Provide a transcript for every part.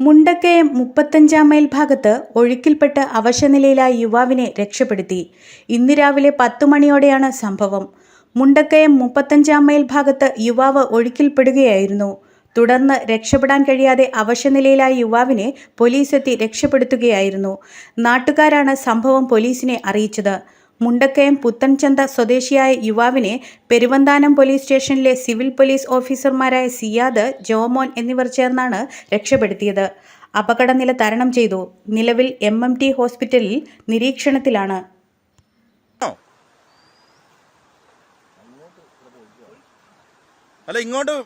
Mundakayam മുപ്പത്തഞ്ചാം mile ഭാഗത്ത് ഒഴുക്കിൽപ്പെട്ട് അവശനിലയിലായ യുവാവിനെ രക്ഷപ്പെടുത്തി. ഇന്ന് രാവിലെ പത്തു മണിയോടെയാണ് സംഭവം. മുണ്ടക്കയം മുപ്പത്തഞ്ചാം മൈൽ ഭാഗത്ത് യുവാവ് ഒഴുക്കിൽപ്പെടുകയായിരുന്നു. തുടർന്ന് രക്ഷപ്പെടാൻ കഴിയാതെ അവശനിലയിലായ യുവാവിനെ പോലീസെത്തി രക്ഷപ്പെടുത്തുകയായിരുന്നു. നാട്ടുകാരാണ് സംഭവം പോലീസിനെ അറിയിച്ചത്. മുണ്ടക്കയം പുത്തൻചന്ത സ്വദേശിയായ യുവാവിനെ പെരുവന്താനം പോലീസ് സ്റ്റേഷനിലെ സിവിൽ പോലീസ് ഓഫീസർമാരായ സിയാദ് ജോമോൻ എന്നിവർ ചേർന്നാണ് രക്ഷപ്പെടുത്തിയത്. അപകടനില തരണം ചെയ്തു. നിലവിൽ എം എം ടി ഹോസ്പിറ്റലിൽ നിരീക്ഷണത്തിലാണ്. അല്ല ഇങ്ങോട്ട്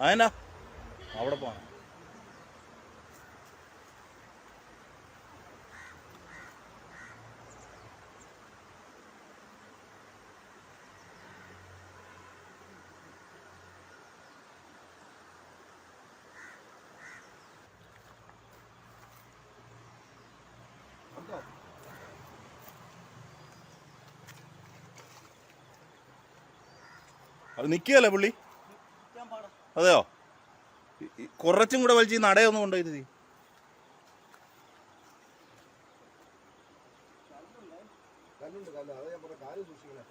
അതെന്നാ? അവിടെ പോണം. അത് നിൽക്കുകയല്ലേ പുള്ളി? അതെയോ? കുറച്ചും കൂടെ വലിച്ച് നടയൊന്നും കൊണ്ടുപോയിരുത്തി കല്ലുണ്ട് കല്ല്. അത് ഞാൻ പറഞ്ഞ കാര്യം സൂക്ഷിക്കണേ.